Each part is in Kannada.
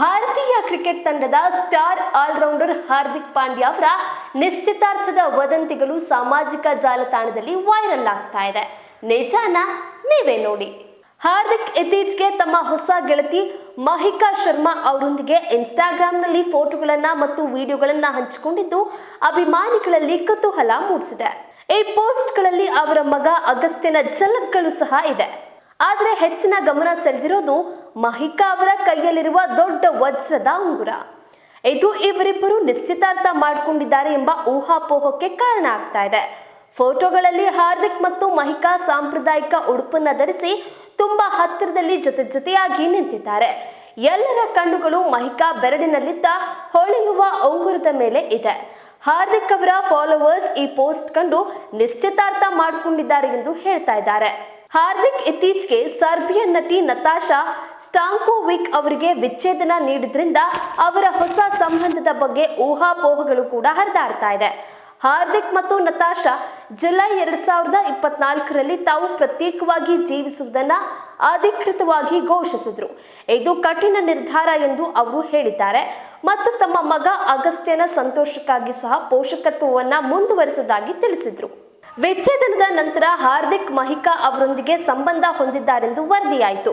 ಭಾರತೀಯ ಕ್ರಿಕೆಟ್ ತಂಡದ ಸ್ಟಾರ್ ಆಲ್ರೌಂಡರ್ ಹಾರ್ದಿಕ್ ಪಾಂಡ್ಯ ಅವರ ನಿಶ್ಚಿತಾರ್ಥದ ವದಂತಿಗಳು ಸಾಮಾಜಿಕ ಜಾಲತಾಣದಲ್ಲಿ ವೈರಲ್ ಆಗ್ತಾ ಇದೆ. ನಿಜಾನ ನೀವೇ ನೋಡಿ. ಹಾರ್ದಿಕ್ ಇತ್ತೀಚೆಗೆ ತಮ್ಮ ಹೊಸ ಗೆಳತಿ ಮಹಿಕಾ ಶರ್ಮಾ ಅವರೊಂದಿಗೆ ಇನ್ಸ್ಟಾಗ್ರಾಮ್ನಲ್ಲಿ ಫೋಟೋಗಳನ್ನ ಮತ್ತು ವಿಡಿಯೋಗಳನ್ನ ಹಂಚಿಕೊಂಡಿದ್ದು ಅಭಿಮಾನಿಗಳಲ್ಲಿ ಕುತೂಹಲ ಮೂಡಿಸಿದೆ. ಈ ಪೋಸ್ಟ್ಗಳಲ್ಲಿ ಅವರ ಮಗ ಅಗಸ್ತ್ಯನ ಝಲಕ್ಗಳು ಸಹ ಇದೆ. ಆದರೆ ಹೆಚ್ಚಿನ ಗಮನ ಸೆಳೆದಿರೋದು ಮಹಿಕಾ ಅವರ ಕೈಯಲ್ಲಿರುವ ದೊಡ್ಡ ವಜ್ರದ ಉಂಗುರ. ಇದು ಇವರಿಬ್ಬರು ನಿಶ್ಚಿತಾರ್ಥ ಮಾಡಿಕೊಂಡಿದ್ದಾರೆ ಎಂಬ ಊಹಾಪೋಹಕ್ಕೆ ಕಾರಣ ಆಗ್ತಾ ಇದೆ. ಫೋಟೋಗಳಲ್ಲಿ ಹಾರ್ದಿಕ್ ಮತ್ತು ಮಹಿಕಾ ಸಾಂಪ್ರದಾಯಿಕ ಉಡುಪನ್ನ ಧರಿಸಿ ತುಂಬಾ ಹತ್ತಿರದಲ್ಲಿ ಜೊತೆ ಜೊತೆಯಾಗಿ ನಿಂತಿದ್ದಾರೆ. ಎಲ್ಲರ ಕಣ್ಣುಗಳು ಮಹಿಕಾ ಬೆರಳಿನಲ್ಲಿದ್ದ ಹೊಳೆಯುವ ಉಂಗುರದ ಮೇಲೆ ಇದೆ. ಹಾರ್ದಿಕ್ ಅವರ ಫಾಲೋವರ್ಸ್ ಈ ಪೋಸ್ಟ್ ಕಂಡು ನಿಶ್ಚಿತಾರ್ಥ ಮಾಡಿಕೊಂಡಿದ್ದಾರೆ ಎಂದು ಹೇಳ್ತಾ ಇದ್ದಾರೆ. ಹಾರ್ದಿಕ್ ಇತ್ತೀಚೆಗೆ ಸರ್ಬಿಯನ್ ನಟಿ ನತಾಶಾ ಸ್ಟಾಂಕೋವಿಕ್ ಅವರಿಗೆ ವಿಚ್ಛೇದನ ನೀಡಿದ್ರಿಂದ ಅವರ ಹೊಸ ಸಂಬಂಧದ ಬಗ್ಗೆ ಊಹಾಪೋಹಗಳು ಕೂಡ ಹರಿದಾಡ್ತಾ ಇದೆ. ಹಾರ್ದಿಕ್ ಮತ್ತು ನತಾಶಾ ಜುಲೈ ಎರಡ್ ಸಾವಿರದ ಇಪ್ಪತ್ನಾಲ್ಕರಲ್ಲಿ ತಾವು ಪ್ರತ್ಯೇಕವಾಗಿ ಜೀವಿಸುವುದನ್ನ ಅಧಿಕೃತವಾಗಿ ಘೋಷಿಸಿದ್ರು. ಇದು ಕಠಿಣ ನಿರ್ಧಾರ ಎಂದು ಅವರು ಹೇಳಿದ್ದಾರೆ. ಮತ್ತು ತಮ್ಮ ಮಗ ಅಗಸ್ತ್ಯನ ಸಂತೋಷಕ್ಕಾಗಿ ಸಹ ಪೋಷಕತ್ವವನ್ನ ಮುಂದುವರಿಸುವುದಾಗಿ ತಿಳಿಸಿದ್ರು. ವಿಚ್ಛೇದನದ ನಂತರ ಹಾರ್ದಿಕ್ ಮಹಿಕಾ ಅವರೊಂದಿಗೆ ಸಂಬಂಧ ಹೊಂದಿದ್ದಾರೆಂದು ವರದಿಯಾಯಿತು.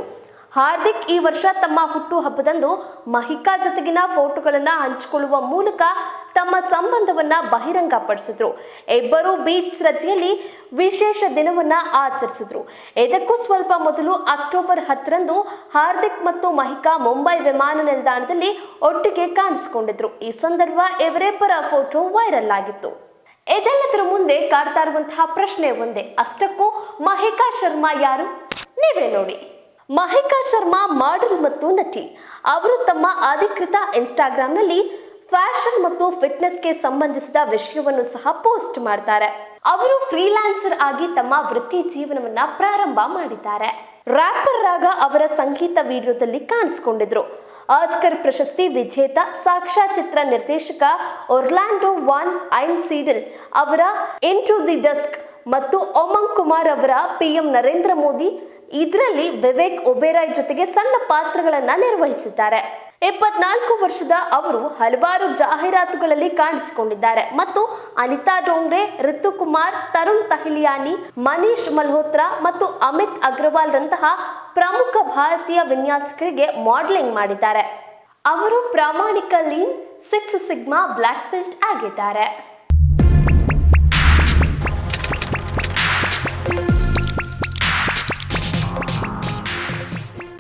ಹಾರ್ದಿಕ್ ಈ ವರ್ಷ ತಮ್ಮ ಹುಟ್ಟುಹಬ್ಬದಂದು ಮಹಿಕಾ ಜೊತೆಗಿನ ಫೋಟೋಗಳನ್ನು ಹಂಚಿಕೊಳ್ಳುವ ಮೂಲಕ ತಮ್ಮ ಸಂಬಂಧವನ್ನ ಬಹಿರಂಗಪಡಿಸಿದ್ರು. ಇಬ್ಬರು ಬೀಚ್ ರಜೆಯಲ್ಲಿ ವಿಶೇಷ ದಿನವನ್ನ ಆಚರಿಸಿದ್ರು. ಇದಕ್ಕೂ ಸ್ವಲ್ಪ ಮೊದಲು ಅಕ್ಟೋಬರ್ ಹತ್ತರಂದು ಹಾರ್ದಿಕ್ ಮತ್ತು ಮಹಿಕಾ ಮುಂಬೈ ವಿಮಾನ ನಿಲ್ದಾಣದಲ್ಲಿ ಒಟ್ಟಿಗೆ ಕಾಣಿಸಿಕೊಂಡಿದ್ರು. ಈ ಸಂದರ್ಭ ಇವರಿಬ್ಬರ ಫೋಟೋ ವೈರಲ್ ಆಗಿತ್ತು. ಇದೆಲ್ಲದರ ಮುಂದೆ ಕಾಡ್ತಾ ಇರುವಂತಹ ಪ್ರಶ್ನೆ ಒಂದೇ. ಅಷ್ಟಕ್ಕೂ ಮಹಿಕಾ ಶರ್ಮಾ ಯಾರು? ನೀವೇ ನೋಡಿ. ಮಹಿಕಾ ಶರ್ಮಾ ಮಾಡಲ್ ಮತ್ತು ನಟಿ. ಅವರು ತಮ್ಮ ಅಧಿಕೃತ ಇನ್ಸ್ಟಾಗ್ರಾಂನಲ್ಲಿ ಫ್ಯಾಷನ್ ಮತ್ತು ಫಿಟ್ನೆಸ್ಗೆ ಸಂಬಂಧಿಸಿದ ವಿಷಯವನ್ನು ಸಹ ಪೋಸ್ಟ್ ಮಾಡ್ತಾರೆ. ಅವರು ಫ್ರೀಲಾನ್ಸರ್ ಆಗಿ ತಮ್ಮ ವೃತ್ತಿ ಜೀವನವನ್ನ ಪ್ರಾರಂಭ ಮಾಡಿದ್ದಾರೆ. ರ್ಯಾಪರ್ ರಾಗ ಅವರ ಸಂಗೀತ ವಿಡಿಯೋದಲ್ಲಿ ಕಾಣಿಸಿಕೊಂಡಿದ್ರು. ಆಸ್ಕರ್ ಪ್ರಶಸ್ತಿ ವಿಜೇತ ಸಾಕ್ಷ್ಯಚಿತ್ರ ನಿರ್ದೇಶಕ ಒರ್ಲ್ಯಾಂಡೋ ವಾನ್ ಐನ್ ಸೀಡಲ್ ಅವರ ಇನ್ ಟು ದಿ ಡಸ್ಕ್ ಮತ್ತು ಓಮಂಗ್ ಕುಮಾರ್ ಅವರ ಪಿಎಂ ನರೇಂದ್ರ ಮೋದಿ ಇದರಲ್ಲಿ ವಿವೇಕ್ ಒಬೇರಾಯ್ ಜೊತೆಗೆ ಸಣ್ಣ ಪಾತ್ರಗಳನ್ನ ನಿರ್ವಹಿಸಿದ್ದಾರೆ. ಇಪ್ಪತ್ನಾಲ್ಕು ವರ್ಷದ ಅವರು ಹಲವಾರು ಜಾಹೀರಾತುಗಳಲ್ಲಿ ಕಾಣಿಸಿಕೊಂಡಿದ್ದಾರೆ. ಮತ್ತು ಅನಿತಾ ಡೋಂಗ್ರೆ, ರಿತುಕುಮಾರ್, ತರುಣ್ ತಹಿಲಿಯಾನಿ, ಮನೀಶ್ ಮಲ್ಹೋತ್ರಾ ಮತ್ತು ಅಮಿತ್ ಅಗ್ರವಾಲ್ ರಂತಹ ಪ್ರಮುಖ ಭಾರತೀಯ ವಿನ್ಯಾಸಕರಿಗೆ ಮಾಡೆಲಿಂಗ್ ಮಾಡಿದ್ದಾರೆ. ಅವರು ಪ್ರಾಮಾಣಿಕ lean, six sigma black belt ಆಗಿದ್ದಾರೆ.